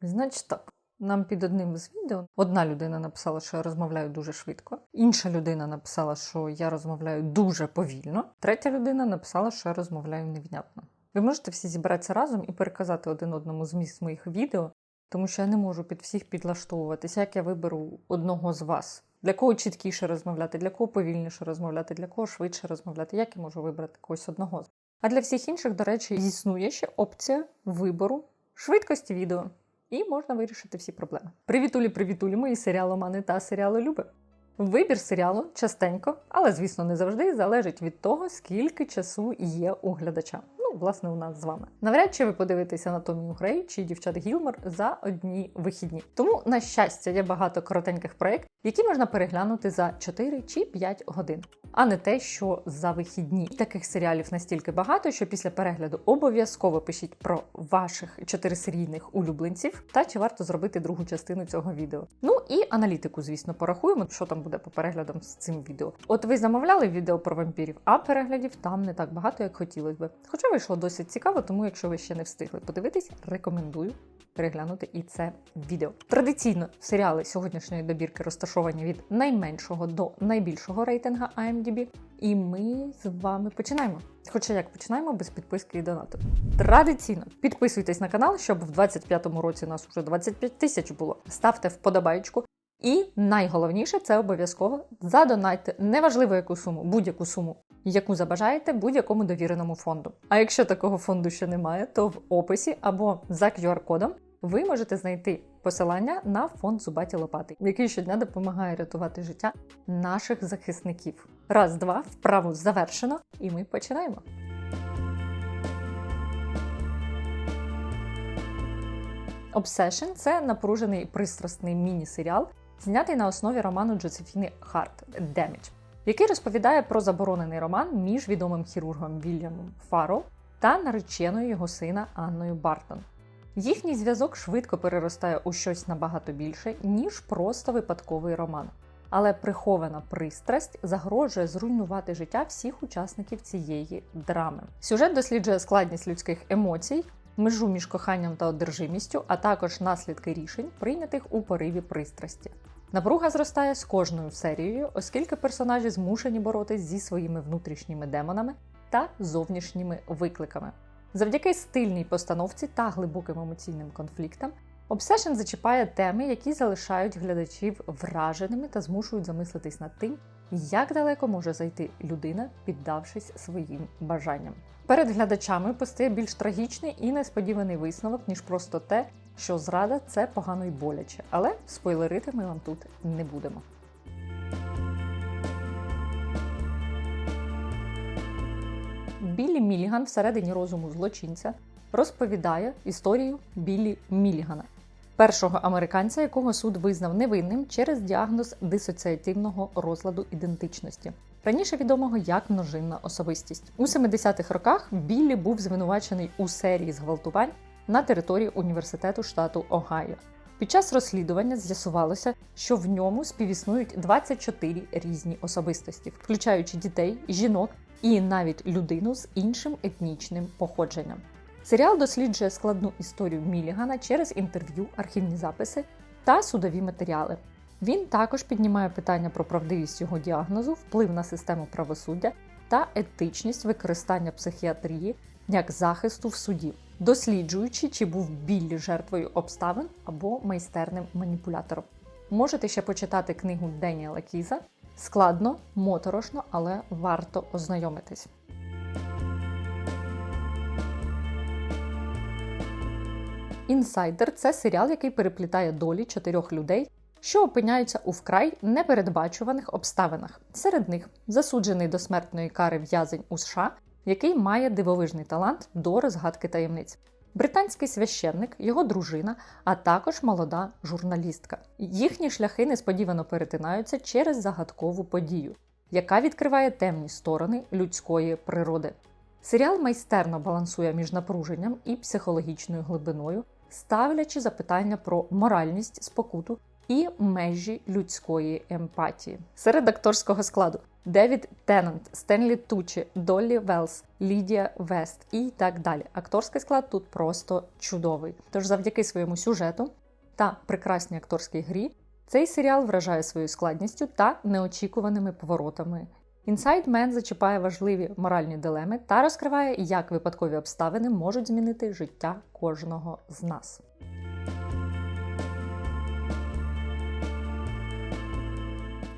Значить так. Нам під одним з відео одна людина написала, що я розмовляю дуже швидко, інша людина написала, що я розмовляю дуже повільно, третя людина написала, що я розмовляю невнятно. Ви можете всі зібратися разом і переказати один одному зміст моїх відео, тому що я не можу під всіх підлаштовуватися, як я виберу одного з вас. Для кого чіткіше розмовляти, для кого повільніше розмовляти, для кого швидше розмовляти, як я можу вибрати когось одного. А для всіх інших, до речі, існує ще опція вибору швидкості відео. І можна вирішити всі проблеми. Привітулі, привітулі, мої серіаломани та серіалолюби. Вибір серіалу частенько, але звісно не завжди залежить від того, скільки часу є у глядача. Ну, власне, у нас з вами. Навряд чи ви подивитеся Анатомію Грей чи дівчат Гілмор за одні вихідні. Тому, на щастя, є багато коротеньких проєктів, які можна переглянути за 4 чи 5 годин, а не те, що за вихідні. Таких серіалів настільки багато, що після перегляду обов'язково пишіть про ваших чотирисерійних улюбленців та чи варто зробити другу частину цього відео. Ну і аналітику, звісно, порахуємо, що там буде по переглядам з цим відео. От ви замовляли відео про вампірів, а переглядів там не так багато, як хотілося би. Хоча вийшло досить цікаво, тому якщо ви ще не встигли подивитись, рекомендую переглянути і це відео. Традиційно серіали сьогоднішньої добірки розташовані від найменшого до найбільшого рейтинга IMDb. І ми з вами починаємо. Хоча як починаємо без підписки і донату. Традиційно підписуйтесь на канал, щоб в 25-му році нас уже 25 тисяч було. Ставте вподобайку. І найголовніше це обов'язково задонайте неважливо яку суму, будь-яку суму, яку забажаєте будь-якому довіреному фонду. А якщо такого фонду ще немає, то в описі або за QR-кодом ви можете знайти посилання на фонд Зубаті Лопати, який щодня допомагає рятувати життя наших захисників. Раз, два, вправу завершено, і ми починаємо. Obsession – це напружений пристрасний міні-серіал, знятий на основі роману Джозефіни Харт Damage, який розповідає про заборонений роман між відомим хірургом Вільямом Фаро та нареченою його сина Анною Бартон. Їхній зв'язок швидко переростає у щось набагато більше, ніж просто випадковий роман. Але прихована пристрасть загрожує зруйнувати життя всіх учасників цієї драми. Сюжет досліджує складність людських емоцій, межу між коханням та одержимістю, а також наслідки рішень, прийнятих у пориві пристрасті. Напруга зростає з кожною серією, оскільки персонажі змушені боротись зі своїми внутрішніми демонами та зовнішніми викликами. Завдяки стильній постановці та глибоким емоційним конфліктам Obsession зачіпає теми, які залишають глядачів враженими та змушують замислитись над тим, як далеко може зайти людина, піддавшись своїм бажанням. Перед глядачами постає більш трагічний і несподіваний висновок, ніж просто те, що зрада це погано й боляче, але спойлерити ми вам тут не будемо. Біллі Міліган всередині розуму злочинця розповідає історію Біллі Мілігана, першого американця, якого суд визнав невинним через діагноз дисоціативного розладу ідентичності, раніше відомого як множинна особистість. У 70-х роках Біллі був звинувачений у серії зґвалтувань на території університету штату Огайо. Під час розслідування з'ясувалося, що в ньому співіснують 24 різні особистості, включаючи дітей, жінок і навіть людину з іншим етнічним походженням. Серіал досліджує складну історію Мілігана через інтерв'ю, архівні записи та судові матеріали. Він також піднімає питання про правдивість його діагнозу, вплив на систему правосуддя та етичність використання психіатрії як захисту в суді, досліджуючи, чи був Біллі жертвою обставин або майстерним маніпулятором. Можете ще почитати книгу Деніела Кіза. Складно, моторошно, але варто ознайомитись. Інсайдер це серіал, який переплітає долі чотирьох людей, що опиняються у вкрай непередбачуваних обставинах. Серед них засуджений до смертної кари в'язень у США, який має дивовижний талант до розгадки таємниць. Британський священник, його дружина, а також молода журналістка. Їхні шляхи несподівано перетинаються через загадкову подію, яка відкриває темні сторони людської природи. Серіал майстерно балансує між напруженням і психологічною глибиною, ставлячи запитання про моральність, спокуту і межі людської емпатії. Серед акторського складу Девід Теннант, Стенлі Тучі, Доллі Велс, Лідія Вест і так далі. Акторський склад тут просто чудовий. Тож, завдяки своєму сюжету та прекрасній акторській грі, цей серіал вражає своєю складністю та неочікуваними поворотами. Inside Man зачіпає важливі моральні дилеми та розкриває, як випадкові обставини можуть змінити життя кожного з нас.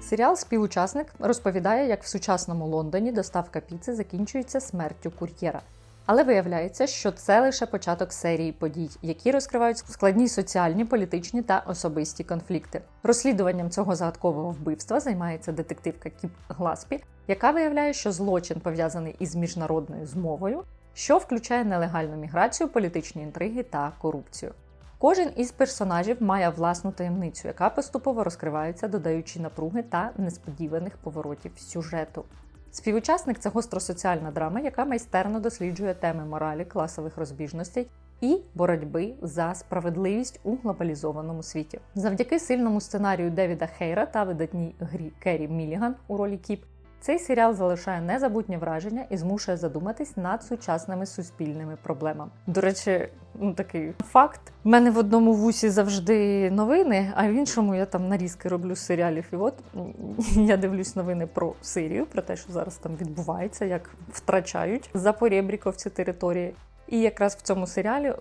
Серіал Співучасник розповідає, як в сучасному Лондоні доставка піци закінчується смертю кур'єра. Але виявляється, що це лише початок серії подій, які розкривають складні соціальні, політичні та особисті конфлікти. Розслідуванням цього загадкового вбивства займається детективка Кіп Гласпі, яка виявляє, що злочин пов'язаний із міжнародною змовою, що включає нелегальну міграцію, політичні інтриги та корупцію. Кожен із персонажів має власну таємницю, яка поступово розкривається, додаючи напруги та несподіваних поворотів сюжету. Співучасник це гостросоціальна драма, яка майстерно досліджує теми моралі, класових розбіжностей і боротьби за справедливість у глобалізованому світі. Завдяки сильному сценарію Девіда Хейра та видатній грі Керрі Міліган у ролі Кіп. Цей серіал залишає незабутнє враження і змушує задуматись над сучасними суспільними проблемами. До речі, ну такий факт. У мене в одному вусі завжди новини, а в іншому я там нарізки роблю з серіалів. І от я дивлюсь новини про Сирію, про те, що зараз там відбувається, як втрачають запорєбріковці території. І якраз в цьому серіалі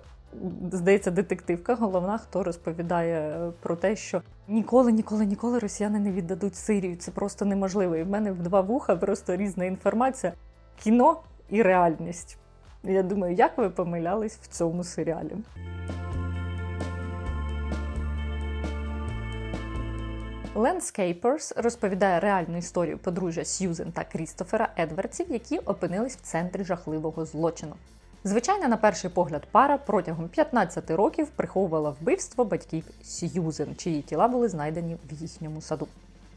здається, детективка, головна, хто розповідає про те, що ніколи, ніколи, ніколи росіяни не віддадуть Сирію. Це просто неможливо. І в мене в два вуха просто різна інформація, кіно і реальність. Я думаю, як ви помилялись в цьому серіалі. Landscapers розповідає реальну історію подружжя Сьюзен та Крістофера Едвардсів, які опинились в центрі жахливого злочину. Звичайна, на перший погляд, пара протягом 15 років приховувала вбивство батьків Сьюзен, чиї тіла були знайдені в їхньому саду.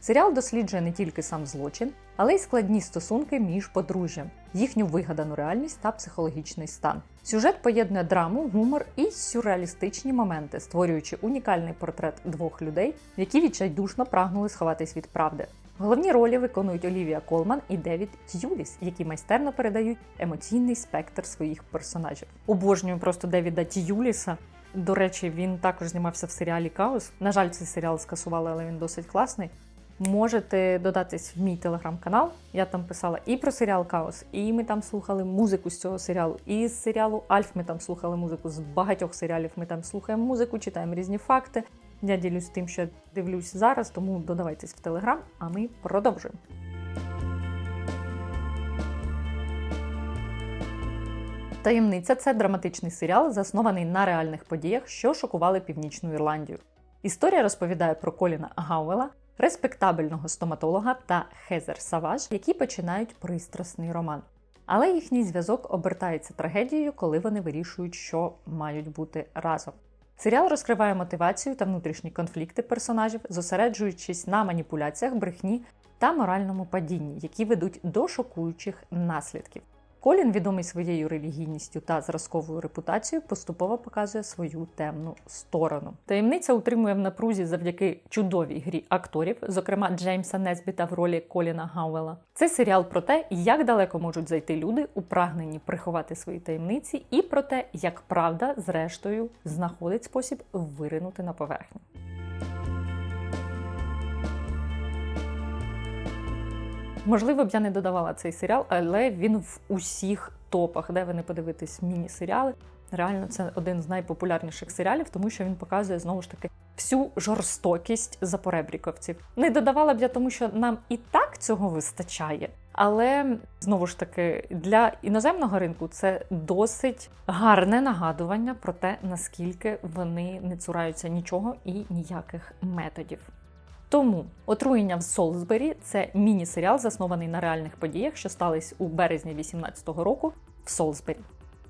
Серіал досліджує не тільки сам злочин, але й складні стосунки між подружжям, їхню вигадану реальність та психологічний стан. Сюжет поєднує драму, гумор і сюрреалістичні моменти, створюючи унікальний портрет двох людей, які відчайдушно прагнули сховатись від правди. Головні ролі виконують Олівія Колман і Девід Т'юліс, які майстерно передають емоційний спектр своїх персонажів. Обожнюю просто Девіда Т'юліса. До речі, він також знімався в серіалі Каос. На жаль, цей серіал скасували, але він досить класний. Можете додатись в мій телеграм-канал. Я там писала і про серіал Каос, і ми там слухали музику з цього серіалу. І з серіалу Альф ми там слухали музику. З багатьох серіалів ми там слухаємо музику, читаємо різні факти. Я ділюсь тим, що дивлюсь зараз, тому додавайтесь в телеграм, а ми продовжуємо. Таємниця це драматичний серіал, заснований на реальних подіях, що шокували Північну Ірландію. Історія розповідає про Коліна Гауела, респектабельного стоматолога та Хезер Саваж, які починають пристрасний роман. Але їхній зв'язок обертається трагедією, коли вони вирішують, що мають бути разом. Серіал розкриває мотивацію та внутрішні конфлікти персонажів, зосереджуючись на маніпуляціях, брехні та моральному падінні, які ведуть до шокуючих наслідків. Колін, відомий своєю релігійністю та зразковою репутацією, поступово показує свою темну сторону. Таємниця утримує в напрузі завдяки чудовій грі акторів, зокрема Джеймса Несбіта в ролі Коліна Гауела. Це серіал про те, як далеко можуть зайти люди у прагненні приховати свої таємниці, і про те, як правда, зрештою, знаходить спосіб виринути на поверхню. Можливо б я не додавала цей серіал, але він в усіх топах, де ви не подивитесь міні-серіали. Реально, це один з найпопулярніших серіалів, тому що він показує знову ж таки всю жорстокість запоребріковців. Не додавала б я, тому що нам і так цього вистачає. Але знову ж таки для іноземного ринку це досить гарне нагадування про те, наскільки вони не цураються нічого і ніяких методів. Тому отруєння в Солсбері це міні-серіал, заснований на реальних подіях, що стались у березні 18-го року в Солсбері.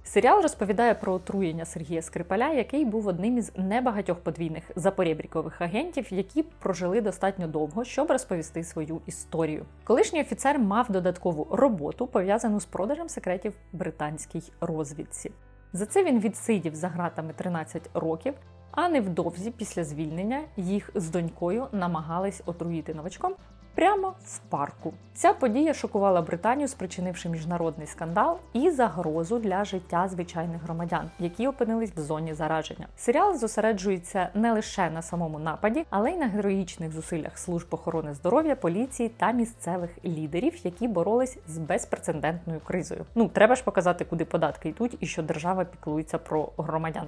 Серіал розповідає про отруєння Сергія Скрипаля, який був одним із небагатьох подвійних запорєбрікових агентів, які прожили достатньо довго, щоб розповісти свою історію. Колишній офіцер мав додаткову роботу, пов'язану з продажем секретів британській розвідці. За це він відсидів за гратами 13 років, А невдовзі після звільнення їх з донькою намагались отруїти новачком прямо в парку. Ця подія шокувала Британію, спричинивши міжнародний скандал і загрозу для життя звичайних громадян, які опинились в зоні зараження. Серіал зосереджується не лише на самому нападі, але й на героїчних зусиллях служб охорони здоров'я, поліції та місцевих лідерів, які боролись з безпрецедентною кризою. Ну треба ж показати, куди податки йдуть, і що держава піклується про громадян.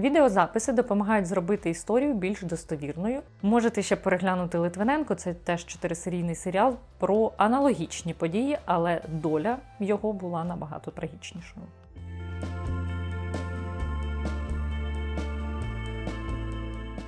Відеозаписи допомагають зробити історію більш достовірною. Можете ще переглянути Литвиненко, це теж чотирисерійний серіал про аналогічні події, але доля його була набагато трагічнішою.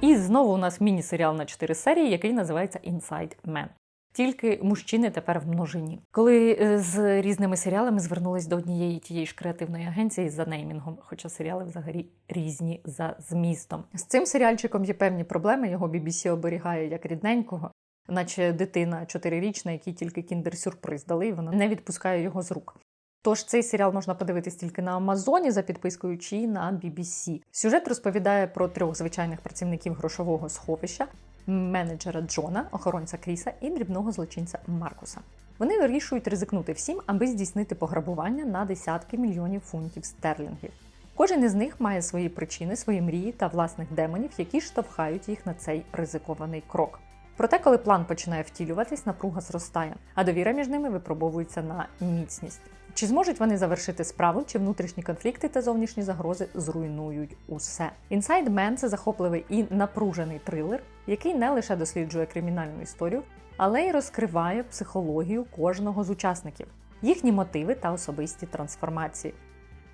І знову у нас міні-серіал на 4 серії, який називається Inside Man. Тільки мужчини тепер в множині. Коли е, з різними серіалами звернулись до однієї тієї ж креативної агенції за неймінгом, хоча серіали взагалі різні за змістом. З цим серіальчиком є певні проблеми. Його BBC оберігає як рідненького, наче дитина чотирирічна, якій тільки кіндер-сюрприз дали, і вона не відпускає його з рук. Тож цей серіал можна подивитись тільки на Амазоні за підпискою чи на BBC. Сюжет розповідає про трьох звичайних працівників грошового сховища, менеджера Джона, охоронця Кріса і дрібного злочинця Маркуса. Вони вирішують ризикнути всім, аби здійснити пограбування на десятки мільйонів фунтів стерлінгів. Кожен із них має свої причини, свої мрії та власних демонів, які штовхають їх на цей ризикований крок. Проте, коли план починає втілюватись, напруга зростає, а довіра між ними випробовується на міцність. Чи зможуть вони завершити справу, чи внутрішні конфлікти та зовнішні загрози зруйнують усе? Inside Man – це захопливий і напружений трилер, який не лише досліджує кримінальну історію, але й розкриває психологію кожного з учасників, їхні мотиви та особисті трансформації.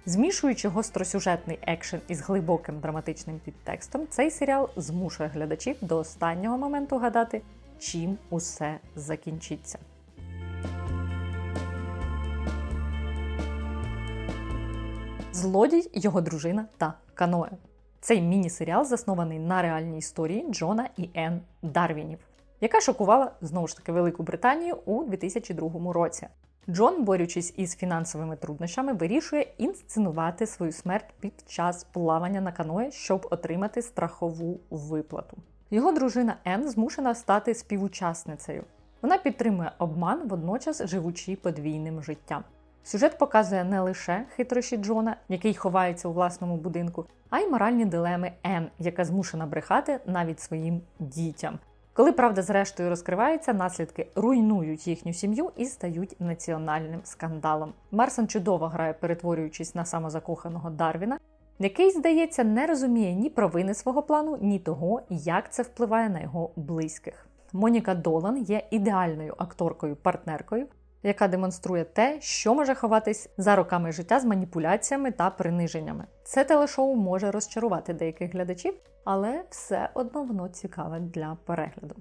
Змішуючи гостросюжетний екшен із глибоким драматичним підтекстом, цей серіал змушує глядачів до останнього моменту гадати, чим усе закінчиться. Злодій, його дружина та каное. Цей міні-серіал заснований на реальній історії Джона і Енн Дарвінів, яка шокувала знову ж таки Велику Британію у 2002 році. Джон, борючись із фінансовими труднощами, вирішує інсценувати свою смерть під час плавання на каное, щоб отримати страхову виплату. Його дружина Енн змушена стати співучасницею. Вона підтримує обман, водночас живучи подвійним життям. Сюжет показує не лише хитрощі Джона, який ховається у власному будинку, а й моральні дилеми Енн, яка змушена брехати навіть своїм дітям. Коли правда зрештою розкривається, наслідки руйнують їхню сім'ю і стають національним скандалом. Марсон чудово грає, перетворюючись на самозакоханого Дарвіна, який, здається, не розуміє ні провини свого плану, ні того, як це впливає на його близьких. Моніка Долан є ідеальною акторкою-партнеркою, яка демонструє те, що може ховатись за роками життя з маніпуляціями та приниженнями. Це телешоу може розчарувати деяких глядачів, але все одно воно цікаве для перегляду.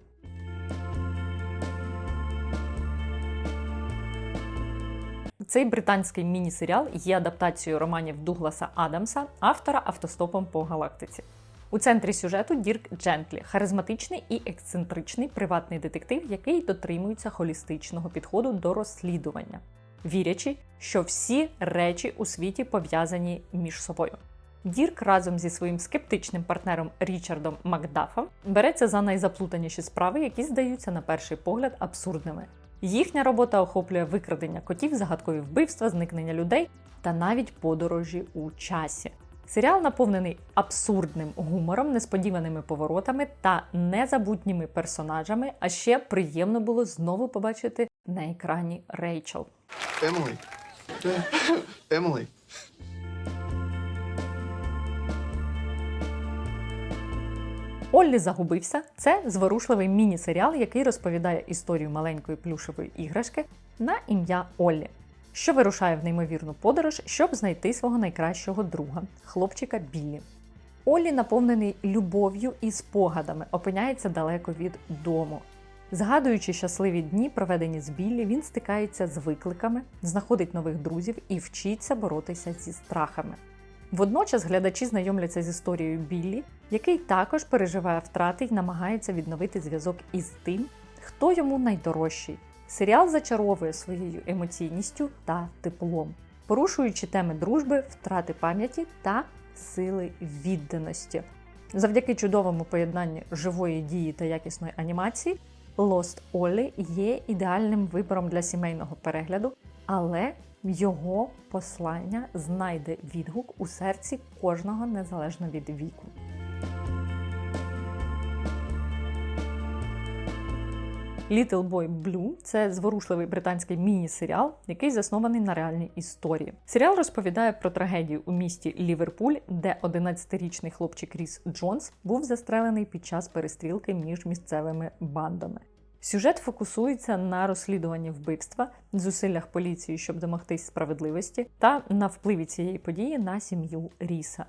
Цей британський міні-серіал є адаптацією романів Дугласа Адамса, автора автостопом по галактиці. У центрі сюжету Дірк Джентлі, харизматичний і ексцентричний приватний детектив, який дотримується холістичного підходу до розслідування, вірячи, що всі речі у світі пов'язані між собою. Дірк разом зі своїм скептичним партнером Річардом Макдафом береться за найзаплутаніші справи, які здаються на перший погляд абсурдними. Їхня робота охоплює викрадення котів, загадкові вбивства, зникнення людей та навіть подорожі у часі. Серіал наповнений абсурдним гумором, несподіваними поворотами та незабутніми персонажами. А ще приємно було знову побачити на екрані Рейчел. Emily. Emily. Оллі загубився. Це зворушливий міні-серіал, який розповідає історію маленької плюшевої іграшки на ім'я Оллі, що вирушає в неймовірну подорож, щоб знайти свого найкращого друга, хлопчика Біллі. Оллі, наповнений любов'ю і спогадами, опиняється далеко від дому. Згадуючи щасливі дні, проведені з Біллі, він стикається з викликами, знаходить нових друзів і вчиться боротися зі страхами. Водночас глядачі знайомляться з історією Біллі, який також переживає втрати і намагається відновити зв'язок із тим, хто йому найдорожчий. Серіал зачаровує своєю емоційністю та теплом, порушуючи теми дружби, втрати пам'яті та сили відданості. Завдяки чудовому поєднанню живої дії та якісної анімації, Lost Ollie є ідеальним вибором для сімейного перегляду, але його послання знайде відгук у серці кожного незалежно від віку. Little Boy Blue – це зворушливий британський міні-серіал, який заснований на реальній історії. Серіал розповідає про трагедію у місті Ліверпуль, де 11-річний хлопчик Ріс Джонс був застрелений під час перестрілки між місцевими бандами. Сюжет фокусується на розслідуванні вбивства, зусиллях поліції, щоб домогтись справедливості, та на впливі цієї події на сім'ю Ріса.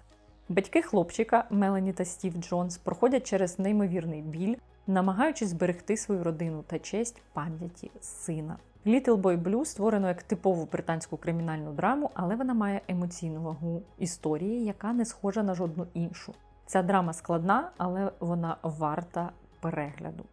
Батьки хлопчика Мелані та Стів Джонс проходять через неймовірний біль, намагаючись зберегти свою родину та честь пам'яті сина. Little Boy Blue створено як типову британську кримінальну драму, але вона має емоційну вагу історії, яка не схожа на жодну іншу. Ця драма складна, але вона варта перегляду.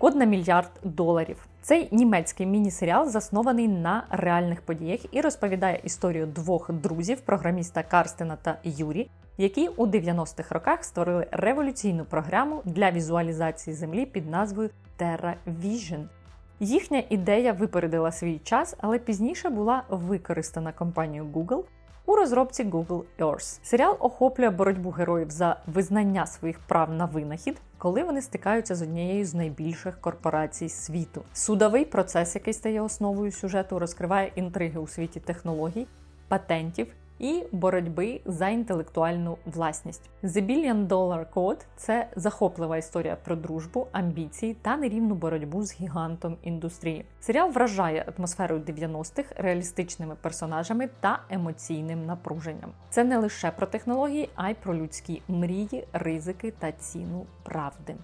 Код на мільярд доларів. Цей німецький міні-серіал заснований на реальних подіях і розповідає історію двох друзів, програміста Карстена та Юрі, які у 90-х роках створили революційну програму для візуалізації землі під назвою Terra Vision. Їхня ідея випередила свій час, але пізніше була використана компанією Google у розробці Google Earth. Серіал охоплює боротьбу героїв за визнання своїх прав на винахід, коли вони стикаються з однією з найбільших корпорацій світу. Судовий процес, який стає основою сюжету, розкриває інтриги у світі технологій, патентів і боротьби за інтелектуальну власність. The Billion Dollar Code – це захоплива історія про дружбу, амбіції та нерівну боротьбу з гігантом індустрії. Серіал вражає атмосферою 90-х, реалістичними персонажами та емоційним напруженням. Це не лише про технології, а й про людські мрії, ризики та ціну правди.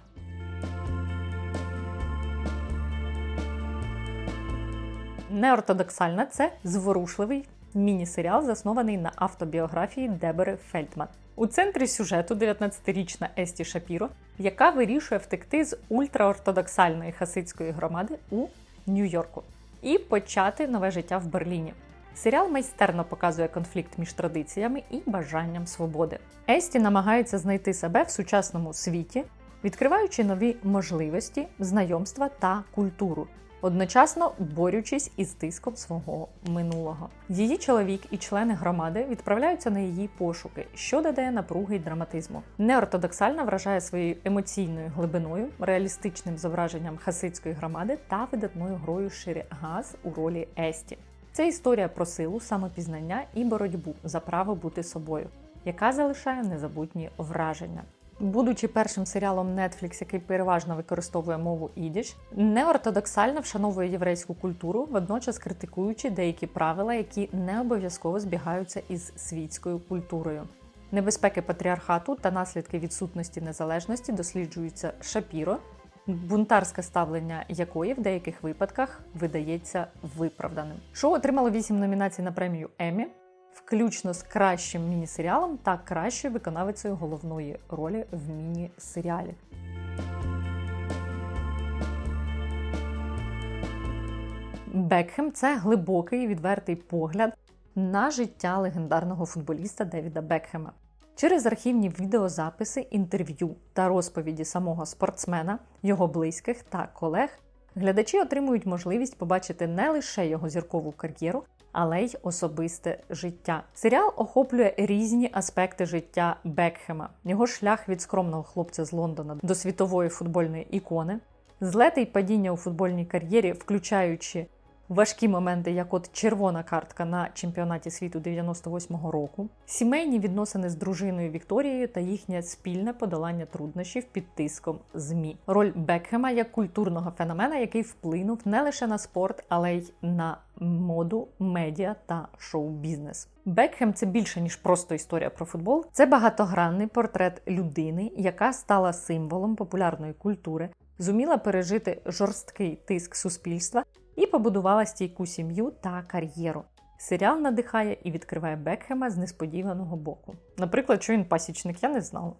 Неортодоксальна це зворушливий міні-серіал, заснований на автобіографії Дебери Фельдман. У центрі сюжету 19-річна Есті Шапіро, яка вирішує втекти з ультраортодоксальної хасидської громади у Нью-Йорку і почати нове життя в Берліні. Серіал майстерно показує конфлікт між традиціями і бажанням свободи. Есті намагається знайти себе в сучасному світі, відкриваючи нові можливості, знайомства та культуру, одночасно борючись із тиском свого минулого. Її чоловік і члени громади відправляються на її пошуки, що додає напруги й драматизму. Неортодоксальна вражає своєю емоційною глибиною, реалістичним зображенням хасидської громади та видатною грою Ширі Газ у ролі Есті. Це історія про силу, самопізнання і боротьбу за право бути собою, яка залишає незабутні враження. Будучи першим серіалом Netflix, який переважно використовує мову ідіш, неортодоксально вшановує єврейську культуру, водночас критикуючи деякі правила, які не обов'язково збігаються із світською культурою. Небезпеки патріархату та наслідки відсутності незалежності досліджуються Шапіро, бунтарське ставлення якої в деяких випадках видається виправданим. Шоу отримало 8 номінацій на премію Еммі, включно з кращим міні-серіалом та кращою виконавицею головної ролі в міні-серіалі. Бекхем це глибокий відвертий погляд на життя легендарного футболіста Девіда Бекхема. Через архівні відеозаписи, інтерв'ю та розповіді самого спортсмена, його близьких та колег, глядачі отримують можливість побачити не лише його зіркову кар'єру, але й особисте життя. Серіал охоплює різні аспекти життя Бекхема, його шлях від скромного хлопця з Лондона до світової футбольної ікони, злети й падіння у футбольній кар'єрі, включаючи важкі моменти, як от червона картка на чемпіонаті світу 98-го року, сімейні відносини з дружиною Вікторією та їхнє спільне подолання труднощів під тиском змі. Роль Бекхема як культурного феномена, який вплинув не лише на спорт, але й на моду, медіа та шоу-бізнес. Бекхем це більше ніж просто історія про футбол. Це багатогранний портрет людини, яка стала символом популярної культури, зуміла пережити жорсткий тиск суспільства і побудувала стійку сім'ю та кар'єру. Серіал надихає і відкриває Бекхема з несподіваного боку. Наприклад, що він пасічник, я не знала.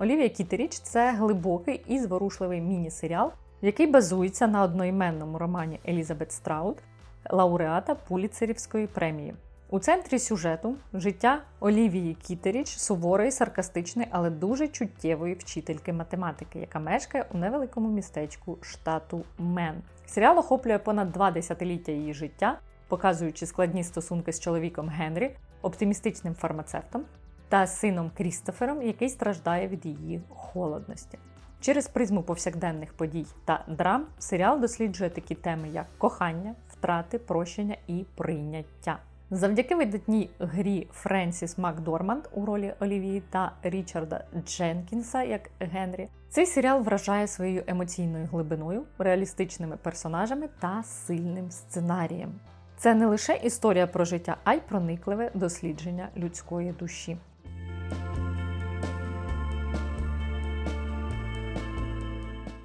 Олівія Кітеріч це глибокий і зворушливий міні-серіал, який базується на одноіменному романі Елізабет Страут, лауреата Пуліцерівської премії. У центрі сюжету життя Олівії Кітеріч, суворої, саркастичної, але дуже чуттєвої вчительки математики, яка мешкає у невеликому містечку штату Мен. Серіал охоплює понад два десятиліття її життя, показуючи складні стосунки з чоловіком Генрі, оптимістичним фармацевтом та сином Крістофером, який страждає від її холодності. Через призму повсякденних подій та драм серіал досліджує такі теми, як кохання, втрати, прощення і прийняття. Завдяки видатній грі Френсіс Макдорманд у ролі Олівії та Річарда Дженкінса як Генрі, цей серіал вражає своєю емоційною глибиною, реалістичними персонажами та сильним сценарієм. Це не лише історія про життя, а й проникливе дослідження людської душі.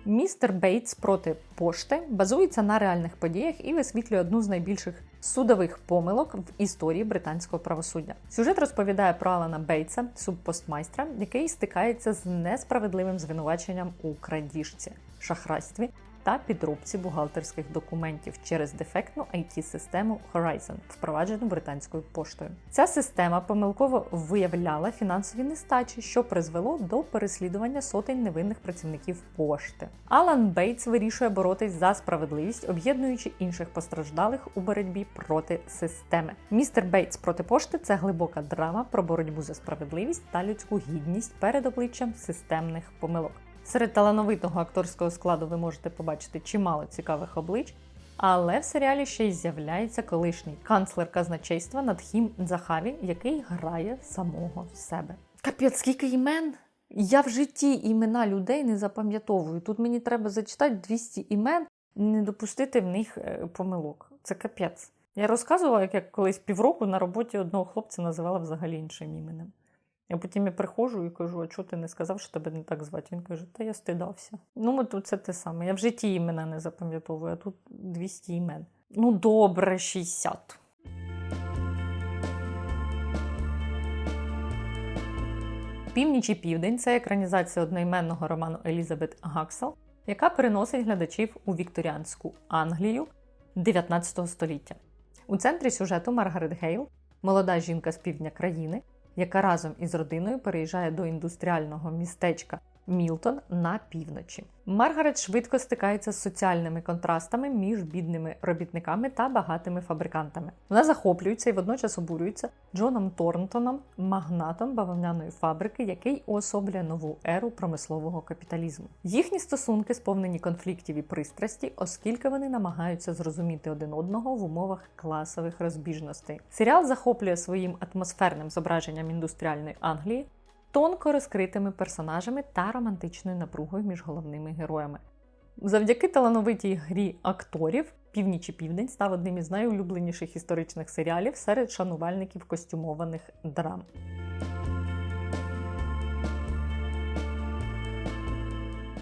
Містер Бейтс проти пошти базується на реальних подіях і висвітлює одну з найбільших судових помилок в історії британського правосуддя. Сюжет розповідає про Алана Бейтса, субпостмайстра, який стикається з несправедливим звинуваченням у крадіжці, шахрайстві та підробці бухгалтерських документів через дефектну it систему Horizon, впроваджену британською поштою. Ця система помилково виявляла фінансові нестачі, що призвело до переслідування сотень невинних працівників пошти. Алан Бейтс вирішує боротись за справедливість, об'єднуючи інших постраждалих у боротьбі проти системи. Містер Бейтс проти пошти це глибока драма про боротьбу за справедливість та людську гідність перед обличчям системних помилок. Серед талановитого акторського складу ви можете побачити чимало цікавих облич, але в серіалі ще й з'являється колишній канцлер казначейства Надхім Дзахаві, який грає самого себе. Капець, скільки імен! Я в житті імена людей не запам'ятовую. Тут мені треба зачитати 200 імен, і не допустити в них е, помилок. Це капець. Я розказувала, як я колись півроку на роботі одного хлопця називала взагалі іншим іменем. А потім я приходжу і кажу, а чого ти не сказав, що тебе не так звати? Він каже, та я стидався. Ну, от тут це те саме. Я в житті імена не запам'ятовую, а тут 200 імен. Ну, добре, 60. Північ і південь це екранізація одноіменного роману Елізабет Гаксел, яка переносить глядачів у вікторіанську Англію 19 століття. У центрі сюжету Маргарет Гейл, молода жінка з півдня країни, яка разом із родиною переїжджає до індустріального містечка Мілтон на півночі. Маргарет швидко стикається з соціальними контрастами між бідними робітниками та багатими фабрикантами. Вона захоплюється і водночас обурюється Джоном Торнтоном, магнатом бавовняної фабрики, який уособлює нову еру промислового капіталізму. Їхні стосунки сповнені конфліктів і пристрасті, оскільки вони намагаються зрозуміти один одного в умовах класових розбіжностей. Серіал захоплює своїм атмосферним зображенням індустріальної Англії тонко розкритими персонажами та романтичною напругою між головними героями. Завдяки талановитій грі акторів Північ і Південь став одним із найулюбленіших історичних серіалів серед шанувальників костюмованих драм.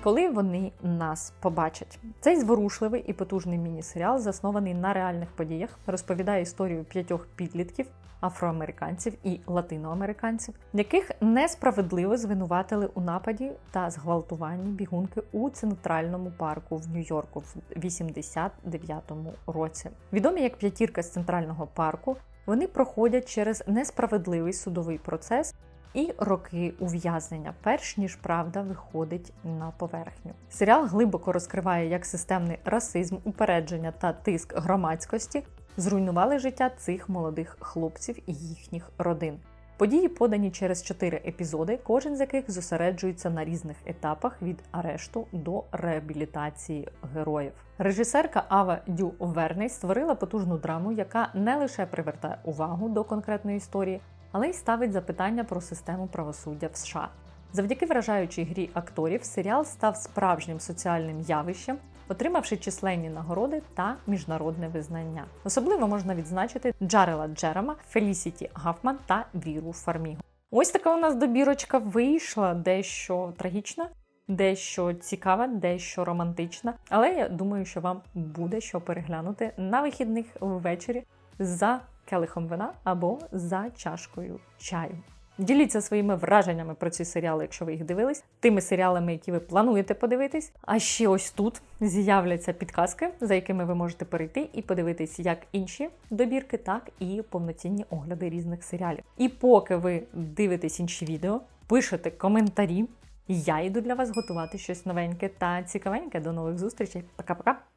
Коли вони нас побачать, цей зворушливий і потужний міні-серіал, заснований на реальних подіях, розповідає історію п'ятьох підлітків, афроамериканців і латиноамериканців, яких несправедливо звинуватили у нападі та зґвалтуванні бігунки у центральному парку в Нью-Йорку в 89-му році. Відомі як п'ятірка з центрального парку, вони проходять через несправедливий судовий процес. І роки ув'язнення, перш ніж правда виходить на поверхню. Серіал глибоко розкриває, як системний расизм, упередження та тиск громадськості зруйнували життя цих молодих хлопців і їхніх родин. Події подані через чотири епізоди, кожен з яких зосереджується на різних етапах від арешту до реабілітації героїв. Режисерка Ава Дю Верней створила потужну драму, яка не лише привертає увагу до конкретної історії, але й ставить запитання про систему правосуддя в США. Завдяки вражаючій грі акторів, серіал став справжнім соціальним явищем, отримавши численні нагороди та міжнародне визнання. Особливо можна відзначити Джарела Джерема, Фелісіті Гафман та Віру Фармігу. Ось така у нас добірочка вийшла, дещо трагічна, дещо цікава, дещо романтична. Але я думаю, що вам буде що переглянути на вихідних ввечері за келихом вина або за чашкою чаю. Діліться своїми враженнями про ці серіали, якщо ви їх дивились, тими серіалами, які ви плануєте подивитись. А ще ось тут з'являться підказки, за якими ви можете перейти і подивитись як інші добірки, так і повноцінні огляди різних серіалів. І поки ви дивитесь інші відео, пишете коментарі. Я йду для вас готувати щось новеньке та цікавеньке. До нових зустрічей. Пока-пока!